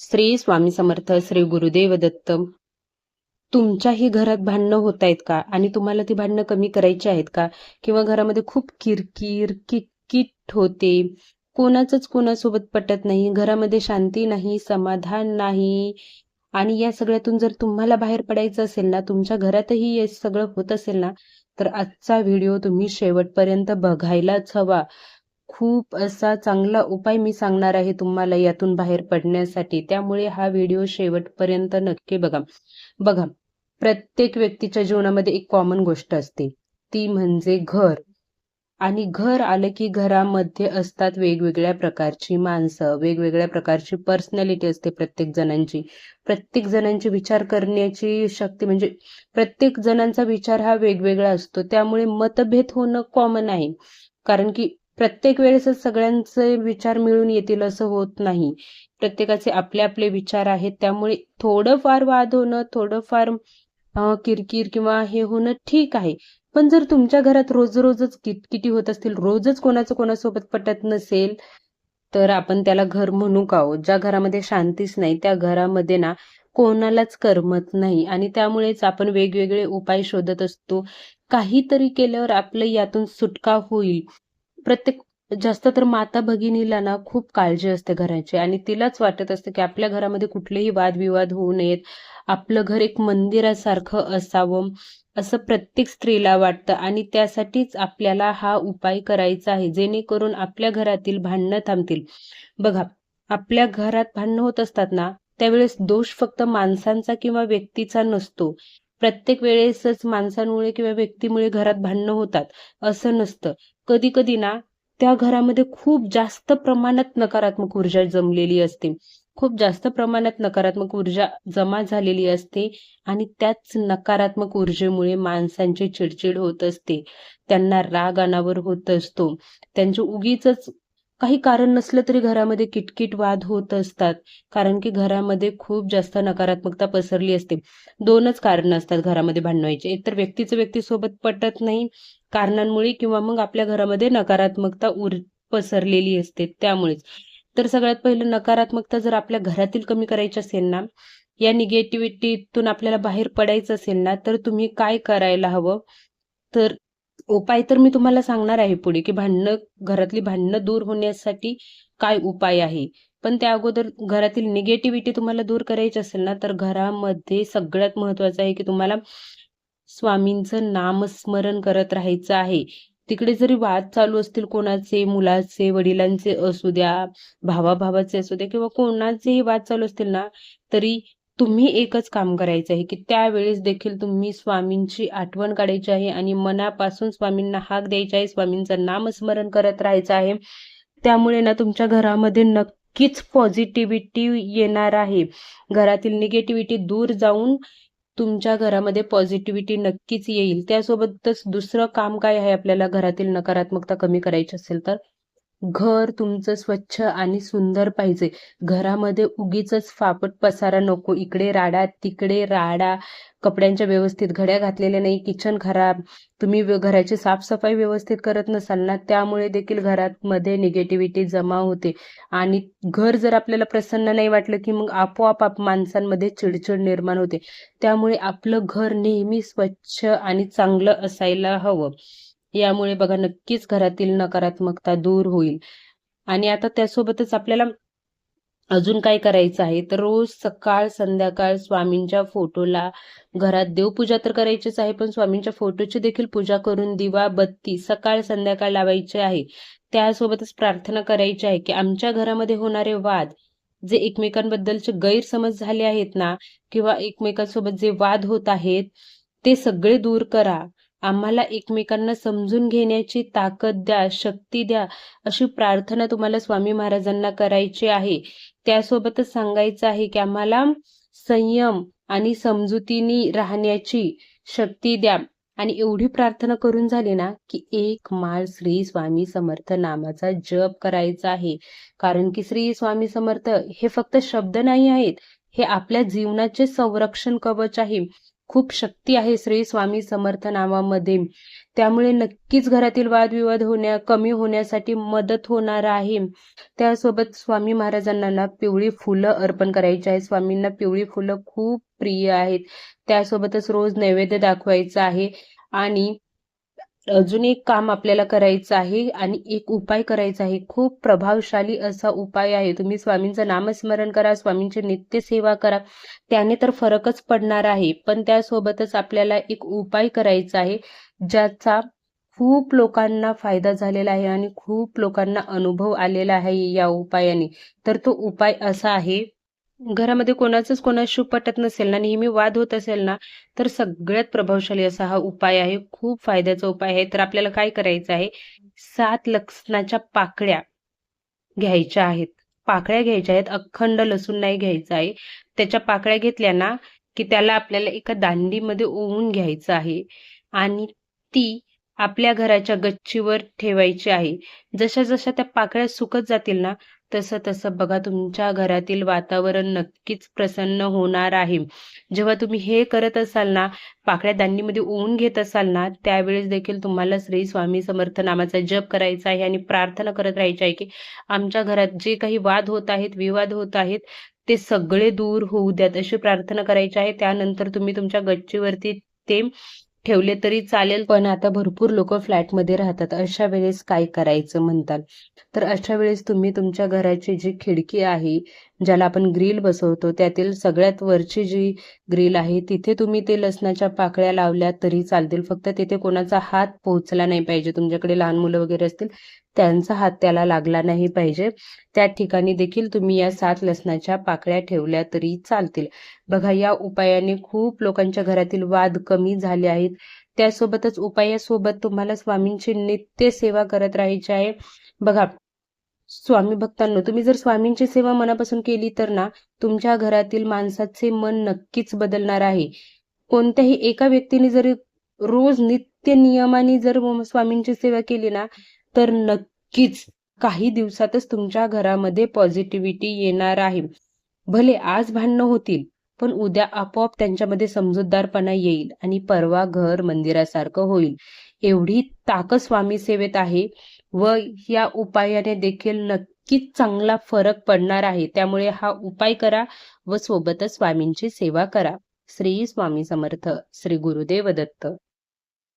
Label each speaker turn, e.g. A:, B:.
A: श्री स्वामी समर्थ श्री गुरुदेव दत्त तुमच्याही घरात भांडणं होत आहेत का? आणि तुम्हाला ती भांडणं कमी करायची आहेत का? किंवा घरामध्ये खूप किरकिर किटकिट होते. कोणाचंच कोणासोबत पटत नाही. घरामध्ये शांती नाही समाधान नाही. आणि या सगळ्यातून जर तुम्हाला बाहेर पडायचं असेल ना तुमच्या घरातही हे सगळं होत असेल ना तर आजचा व्हिडिओ तुम्ही शेवटपर्यंत बघायलाच हवा. खूप असा चांगला उपाय मी सांगणार आहे तुम्हाला यातून बाहेर पडण्यासाठी. त्यामुळे हा व्हिडिओ शेवटपर्यंत नक्की बघा. बघा प्रत्येक व्यक्तीच्या जीवनामध्ये एक कॉमन गोष्ट असते. ती म्हणजे घर. आणि घर आलं की घरामध्ये असतात वेगवेगळ्या प्रकारची माणसं वेगवेगळ्या प्रकारची पर्सनॅलिटी असते प्रत्येक जणांची. प्रत्येक जणांची विचार करण्याची शक्ती म्हणजे प्रत्येक जणांचा विचार हा वेगवेगळा असतो. त्यामुळे मतभेद होणं कॉमन आहे. कारण की प्रत्येक वेळेस सगळ्यांचे विचार मिळून येतील असं होत नाही. प्रत्येकाचे आपले आपले विचार आहेत. त्यामुळे थोडंफार वाद होणं थोडंफार किरकिर किंवा हे होणं ठीक आहे. पण जर तुमच्या घरात रोज रोजच किटकिटी होत असतील रोजच कोणाचं कोणासोबत पटत नसेल तर आपण त्याला घर म्हणू का हो? ज्या घरामध्ये शांतीच नाही त्या घरामध्ये ना कोणालाच करमत नाही. आणि त्यामुळेच आपण वेगवेगळे उपाय शोधत असतो. काहीतरी केल्यावर आपलं यातून सुटका होईल. प्रत्येक जास्त तर माता भगिनीला ना खूप काळजी असते घराची. आणि तिलाच वाटत असते की आपल्या घरामध्ये कुठलेही वादविवाद होऊ नयेत. आपलं घर एक मंदिरासारखं असावं असं प्रत्येक स्त्रीला वाटतं. आणि त्यासाठीच आपल्याला हा उपाय करायचा आहे. जेणेकरून आपल्या घरातील भांडणं थांबतील. बघा आपल्या घरात भांडणं होत असतात ना त्यावेळेस दोष फक्त माणसांचा किंवा व्यक्तीचा नसतो. प्रत्येक वेळेसच माणसांमुळे किंवा व्यक्तीमुळे घरात भांडणं होतात असं नसतं. कधी कधी ना त्या घरामध्ये खूप जास्त प्रमाणात नकारात्मक ऊर्जा जमलेली असते. खूप जास्त प्रमाणात नकारात्मक ऊर्जा जमा झालेली असते आणि त्याच नकारात्मक ऊर्जेमुळे माणसांची चिडचिड होत असते. त्यांना राग अनावर होत असतो. त्यांचे उगीच काही कारण नसलं तरी घरामध्ये किटकिट वाद होत असतात. कारण की घरामध्ये खूप जास्त नकारात्मकता पसरली असते. दोनच कारण असतात घरामध्ये भांडवायचे एक तर व्यक्तीचं व्यक्तीसोबत पटत नाही कारणांमुळे किंवा मग आपल्या घरामध्ये नकारात्मकता उर पसरलेली असते त्यामुळेच. तर सगळ्यात पहिलं नकारात्मकता जर आपल्या घरातील कमी करायची असेल ना या निगेटिव्हिटीतून आपल्याला बाहेर पडायचं असेल ना तर तुम्ही काय करायला हवं? तर उपाय तर मी तुम्हाला सांगणार आहे पुढे की भांडणं घरातली भांडणं दूर होण्यासाठी काय उपाय आहे? पण त्या अगोदर घरातील निगेटिव्हिटी तुम्हाला दूर करायची असेल ना तर घरामध्ये सगळ्यात महत्वाचं आहे की तुम्हाला स्वामींचं नामस्मरण करत राहायचं आहे. तिकडे जरी वाद चालू असतील कोणाचे मुलाचे वडिलांचे असू द्या भावाभावाचे असू द्या किंवा कोणाचेही वाद चालू असतील ना तरी तुम्ही एकच काम करायचं आहे की त्यावेळेस देखील तुम्ही स्वामींची आठवण काढायची आहे आणि मनापासून स्वामींना हाक द्यायचा आहे स्वामींचं नामस्मरण करत राहायचं आहे. त्यामुळे ना तुमच्या घरामध्ये नक्कीच पॉझिटिव्हिटी येणार आहे. घरातील निगेटिव्हिटी दूर जाऊन तुमच्या घरामध्ये पॉझिटिव्हिटी नक्कीच येईल. त्यासोबतच दुसरं काम काय आहे आपल्याला घरातील नकारात्मकता कमी करायची असेल तर? घर तुमचं स्वच्छ आणि सुंदर पाहिजे. घरामध्ये उगीच फापट पसारा नको. इकडे राडा तिकडे राडा. कपड्यांच्या व्यवस्थित घड्या घातलेल्या नाही. किचन खराब. तुम्ही घराची साफसफाई व्यवस्थित करत नसाल ना त्यामुळे देखील घरात मध्ये निगेटिव्हिटी जमा होते. आणि घर जर आपल्याला प्रसन्न नाही वाटलं की मग आपोआप माणसांमध्ये चिडचिड निर्माण होते. त्यामुळे आपलं घर नेहमी स्वच्छ आणि चांगलं असायला हवं. यामुळे बघा नक्कीच घरातील नकारात्मकता दूर होईल. आणि आता त्यासोबतच आपल्याला अजून काय करायचं आहे? तर रोज सकाळ संध्याकाळ स्वामींच्या फोटोला घरात देवपूजा तर करायचीच आहे पण स्वामींच्या फोटोची देखील पूजा करून दिवा बत्ती सकाळ संध्याकाळ लावायचे आहे. त्यासोबतच प्रार्थना करायची आहे की आमच्या घरामध्ये होणारे वाद जे एकमेकांबद्दलचे गैरसमज झाले आहेत ना किंवा एकमेकांसोबत जे वाद होत आहेत ते सगळे दूर करा. आम्हाला एकमेकांना समजून घेण्याची ताकद द्या शक्ती द्या अशी प्रार्थना तुम्हाला स्वामी महाराजांना करायची आहे. त्यासोबतच सांगायचं आहे की आम्हाला संयम आणि समजुतीने राहण्याची शक्ती द्या. आणि एवढी प्रार्थना करून झाली ना की एक माळ श्री स्वामी समर्थ नामाचा जप करायचा आहे. कारण की श्री स्वामी समर्थ हे फक्त शब्द नाही आहेत हे आपल्या जीवनाचे संरक्षण कवच आहे. खूप शक्ती आहे श्री स्वामी समर्थ नावामध्ये. त्यामुळे नक्कीच घरातील वादविवाद होण्या कमी होण्यासाठी मदत होणार आहे. त्यासोबत स्वामी महाराजांना ना पिवळी फुलं अर्पण करायची आहे. स्वामींना पिवळी फुलं खूप प्रिय आहेत. त्यासोबतच रोज नैवेद्य दाखवायचं आहे. आणि अजून एक काम आपल्याला करायचं आहे आणि एक उपाय करायचा आहे. खूप प्रभावशाली असा उपाय आहे. तुम्ही स्वामींचं नामस्मरण करा स्वामींची नित्य सेवा करा. त्याने तर फरकच पडणार आहे. पण त्यासोबतच आपल्याला एक उपाय करायचा आहे ज्याचा खूप लोकांना फायदा झालेला आहे आणि खूप लोकांना अनुभव आलेला आहे या उपायाने. तर तो उपाय असा आहे घरामध्ये कोणाचंच कोणाशी पटत नसेल ना नेहमी वाद होत असेल ना तर सगळ्यात प्रभावशाली असा हा उपाय आहे. खूप फायद्याचा उपाय आहे. तर आपल्याला काय करायचं आहे? सात लसणाच्या पाकळ्या घ्यायच्या आहेत. पाकळ्या घ्यायच्या आहेत. अखंड लसूण नाही घ्यायचं आहे. त्याच्या पाकळ्या घेतल्या ना की त्याला आपल्याला एका दांडीमध्ये ओवून घ्यायचं आहे. आणि ती आपल्या घराच्या गच्चीवर ठेवायची आहे. जशा जशा त्या पाकळ्या सुकत जातील ना तसं तसं बघा तुमच्या घरातील वातावरण नक्कीच प्रसन्न होणार आहे. जेव्हा तुम्ही हे करत असाल ना पाकळ्या दांडीमध्ये ओवून घेत असाल ना त्यावेळेस देखील तुम्हाला श्री स्वामी समर्थ नामाचा जप करायचा आहे आणि प्रार्थना करत राहायची आहे की आमच्या घरात जे काही वाद होत आहेत विवाद होत आहेत ते सगळे दूर होऊ द्यात अशी प्रार्थना करायची आहे. त्यानंतर तुम्ही तुमच्या गच्चीवरती ते ठेवले तरी चालेल. पण आता भरपूर लोक फ्लॅटमध्ये राहतात. अशा वेळेस काय करायचं म्हणतात? तर अशा वेळेस तुम्ही तुमच्या घराची जी खिडकी आहे ज्याला आपण ग्रिल बसवतो त्यातील सगळ्यात वरची जी ग्रिल आहे तिथे तुम्ही ते लसणाच्या पाकळ्या लावल्या तरी चालतील. फक्त तिथे कोणाचा हात पोहोचला नाही पाहिजे. तुमच्याकडे लहान मुलं वगैरे असतील त्यांचा हात त्याला लागला नाही पाहिजे. त्या ठिकाणी देखील तुम्ही या सात लसणाच्या पाकळ्या ठेवल्या तरी चालतील. बघा या उपायाने खूप लोकांच्या घरातील वाद कमी झाले आहेत. त्यासोबतच उपायासोबत तुम्हाला स्वामींची नित्य सेवा करत राहायची आहे. बघा स्वामी भक्तांनो तुम्ही जर स्वामींची सेवा मनापासून केली तर ना तुमच्या घरातील माणसाचे मन नक्कीच बदलणार आहे. कोणत्याही एका व्यक्तीने जर रोज नित्य नियमाने जर स्वामींची सेवा केली ना तर नक्कीच काही दिवसातच तुमच्या घरामध्ये पॉझिटिव्हिटी येणार आहे. भले आज भांडणं होतील पण उद्या आपोआप त्यांच्यामध्ये समजूतदारपणा येईल आणि परवा घर मंदिरासारखं होईल. एवढी ताकद स्वामी सेवेत आहे. व या उपायाने देखील नक्कीच चांगला फरक पडणार आहे. त्यामुळे हा उपाय करा व सोबतच स्वामींची सेवा करा. श्री स्वामी समर्थ. श्री गुरुदेव दत्त.